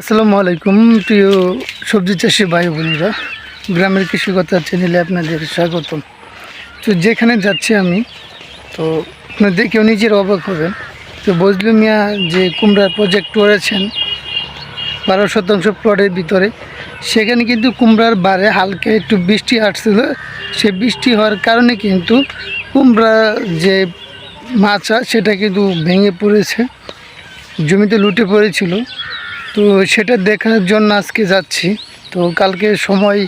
আসসালামু আলাইকুম, প্রিয় সবজি চাষি ভাই বোনেরা গ্রামের কৃষিকতা চ্যানেলে আপনাদের স্বাগতম। তো যেখানে যাচ্ছি আমি, তো আপনার দেখেও নিজের অবাক হবেন। তো বজলু মিয়া যে কুমড়ার প্রজেক্ট করেছেন, বারো শতাংশ প্লটের ভিতরে, সেখানে কিন্তু কুমড়ার বারে হালকা একটু বৃষ্টি আসছিল। সে বৃষ্টি হওয়ার কারণে কিন্তু কুমড়া যে মাচা সেটা কিন্তু ভেঙে পড়েছে। জমিতে লুটে পড়েছিল। তো সেটা দেখার জন্য আজকে যাচ্ছি। তো কালকে সময়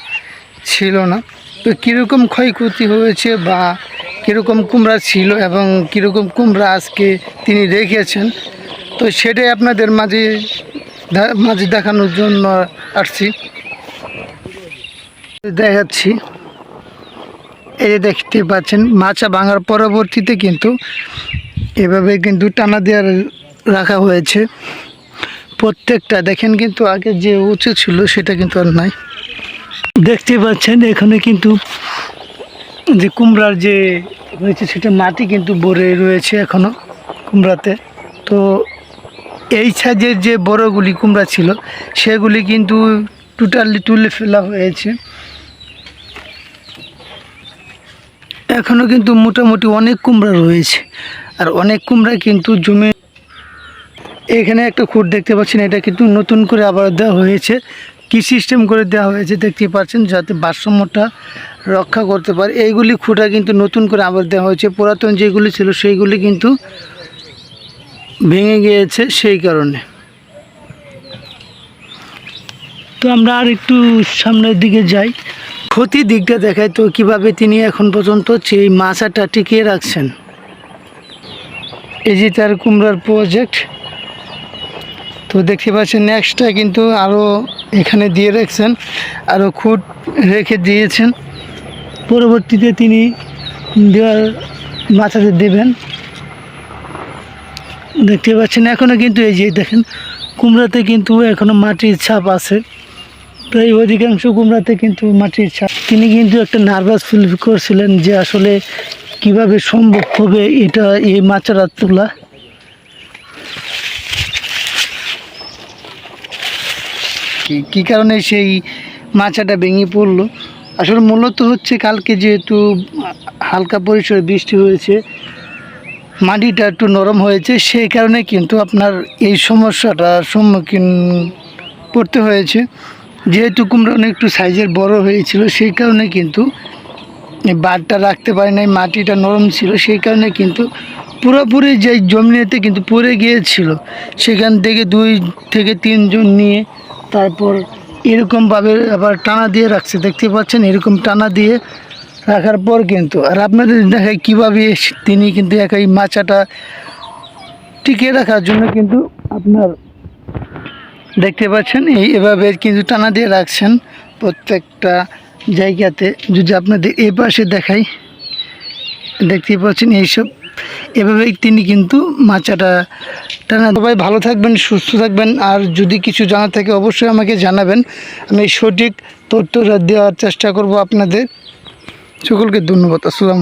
ছিল না। তো কীরকম ক্ষয়ক্ষতি হয়েছে বা কীরকম কুমড়া ছিল এবং কীরকম কুমড়া আজকে তিনি রেখেছেন, তো সেটাই আপনাদের মাঝে মাঝে দেখানোর জন্য আসছি। দেখাচ্ছি। এই দেখতে পাচ্ছেন, মাচা ভাঙার পরবর্তীতে কিন্তু এভাবে কিন্তু টানা দেওয়ার রাখা হয়েছে। প্রত্যেকটা, দেখেন কিন্তু আগে যে উঁচু ছিল সেটা কিন্তু আর নাই। দেখতে পাচ্ছেন এখানে কিন্তু যে কুমড়ার যে হয়েছে সেটা মাটি কিন্তু ভরে রয়েছে এখনও কুমড়াতে। তো এই সাইজের যে বড়গুলি কুমড়া ছিল, সেগুলি কিন্তু টোটালি তুলে ফেলা হয়েছে। এখনও কিন্তু মোটামুটি অনেক কুমড়া রয়েছে, আর অনেক কুমড়া কিন্তু জমে এখানে একটা খুঁট দেখতে পাচ্ছেন, এটা কিন্তু নতুন করে আবার দেওয়া হয়েছে। কি সিস্টেম করে দেওয়া হয়েছে দেখতে পাচ্ছেন, যাতে ভারসাম্যটা রক্ষা করতে পারে। এইগুলি খুঁটা কিন্তু নতুন করে আবার দেওয়া হয়েছে। পুরাতন যেগুলি ছিল, সেইগুলি কিন্তু ভেঙে গিয়েছে সেই কারণে। তো আমরা আর একটু সামনের দিকে যাই। ক্ষতির দিকটা দেখায় তো, কীভাবে তিনি এখন পর্যন্ত সেই মাছাটা টিকিয়ে রাখছেন। এই যে তার কুমড়ার প্রজেক্ট তো দেখতে পাচ্ছেন নেক্সটটা কিন্তু আরও এখানে দিয়ে রাখছেন আরও খুঁট রেখে দিয়েছেন। পরবর্তীতে তিনি দেওয়ার মাথাতে দেবেন। দেখতে পাচ্ছেন এখনও কিন্তু এই যে দেখেন, কুমড়াতে কিন্তু এখনও মাটির ছাপ আছে। প্রায় অধিকাংশ কুমড়াতে কিন্তু মাটির ছাপ। তিনি কিন্তু একটা নার্ভাস ফিল করছিলেন যে আসলে কীভাবে সম্ভব হবে এটা এই মাচারা তোলা কি- কী কারণে সেই মাচাটা ভেঙে পড়ল? আসলে মূলত হচ্ছে কালকে যেহেতু হালকা পরিসরে বৃষ্টি হয়েছে, মাটিটা একটু নরম হয়েছে, সেই কারণে কিন্তু আপনার এই সমস্যাটার সম্মুখীন পড়তে হয়েছে। যেহেতু কুমড়া অনেক একটু সাইজের বড় হয়েছিল, সেই কারণে কিন্তু বারটা রাখতে পারে নাই, মাটিটা নরম ছিল, সেই কারণে কিন্তু পুরোপুরি যে জমিনেতে কিন্তু পড়ে গিয়েছিল, সেখান থেকে দুই থেকে তিনজন নিয়ে তারপর এরকমভাবে আবার টানা দিয়ে রাখছে। দেখতে পাচ্ছেন, এরকম টানা দিয়ে রাখার পর কিন্তু, আর আপনাদের দেখায় কীভাবে তিনি কিন্তু একাই মাচাটা টিকিয়ে রাখার জন্য কিন্তু আপনার দেখতে পাচ্ছেন, এই এভাবে কিন্তু টানা দিয়ে রাখছেন প্রত্যেকটা জায়গাতে। যদি আপনাদের এ পাশে দেখাই, দেখতে পাচ্ছেন এইসব এভাবেই তিনি কিন্তু মাচাটা টানা। সবাই ভালো থাকবেন, সুস্থ থাকবেন, আর যদি কিছু জানা থাকে অবশ্যই আমাকে জানাবেন। আমি সঠিক তথ্যটা দেওয়ার চেষ্টা করব আপনাদের সকলকে ধন্যবাদ। আসসালাম